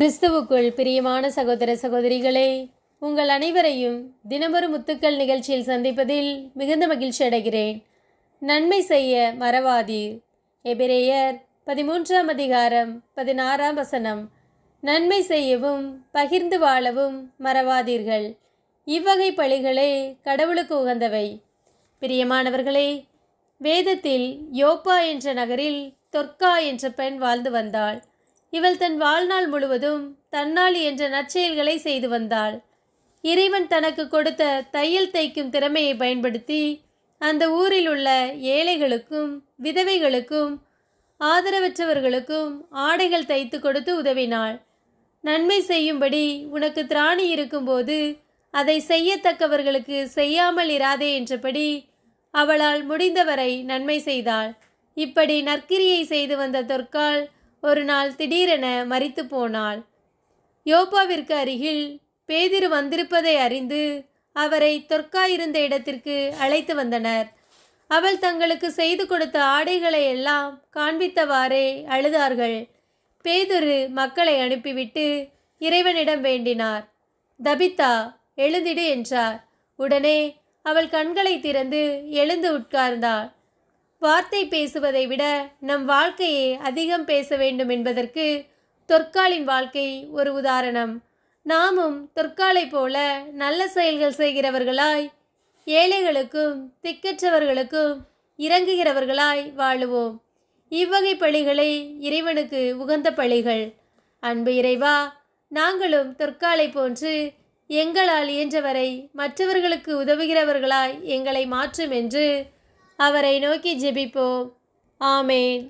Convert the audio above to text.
கிறிஸ்துவுக்குள் பிரியமான சகோதர சகோதரிகளே உங்கள் அனைவரையும் தினமொரு முத்துக்கள் நிகழ்ச்சியில் சந்திப்பதில் மிகுந்த மகிழ்ச்சி அடைகிறேன். நன்மை செய்ய மறவாதீர். எபிரேயர் பதிமூன்றாம் அதிகாரம் பதினாறாம் வசனம். நன்மை செய்யவும் பகிர்ந்து வாழவும் மறவாதீர்கள். இவ்வகை பழிகளே கடவுளுக்கு உகந்தவை. பிரியமானவர்களே வேதத்தில் யோப்பா என்ற நகரில் தொர்க்கா என்ற பெண் வாழ்ந்து வந்தாள். இவள் தன் வாழ்நாள் முழுவதும் தன்னாளி என்ற நற்செயல்களை செய்து வந்தாள். இறைவன் தனக்கு கொடுத்த தையல் தைக்கும் திறமையை பயன்படுத்தி அந்த ஊரில் உள்ள ஏழைகளுக்கும் விதவைகளுக்கும் ஆதரவற்றவர்களுக்கும் ஆடைகள் தைத்து கொடுத்து உதவினாள். நன்மை செய்யும்படி உனக்கு திராணி இருக்கும்போது அதை செய்யத்தக்கவர்களுக்கு செய்யாமல் இராதே என்றபடி அவளால் முடிந்தவரை நன்மை செய்தாள். இப்படி நற்கிரியை செய்து வந்த தொற்கால் ஒரு நாள் திடீரென மறித்து போனாள். யோப்பாவிற்கு அருகில் பேதிரு வந்திருப்பதை அறிந்து அவரை தொற்கா இருந்த இடத்திற்கு அழைத்து வந்தனர். அவள் தங்களுக்கு செய்து கொடுத்த ஆடைகளை எல்லாம் காண்பித்தவாறே அழுதார்கள். பேதுரு மக்களை அனுப்பிவிட்டு இறைவனிடம் வேண்டினார். தபிதா எழுந்திடு என்றார். உடனே அவள் கண்களை திறந்து எழுந்து உட்கார்ந்தாள். வார்த்தை பேசுவதை விட நம் வாழ்க்கையை அதிகம் பேச வேண்டும் என்பதற்கு தொற்காலின் வாழ்க்கை ஒரு உதாரணம். நாமும் தொற்காலை போல நல்ல செயல்கள் செய்கிறவர்களாய் ஏழைகளுக்கும் திக்கற்றவர்களுக்கும் இறங்குகிறவர்களாய் வாழுவோம். இவ்வகை பழிகளை இறைவனுக்கு உகந்த பழிகள். அன்பு இறைவா நாங்களும் தொற்காலை போன்று எங்களால் இயன்றவரை மற்றவர்களுக்கு உதவுகிறவர்களாய் எங்களை மாற்றும் என்று அவரை நோக்கி ஜெபிப்போம். ஆமேன்.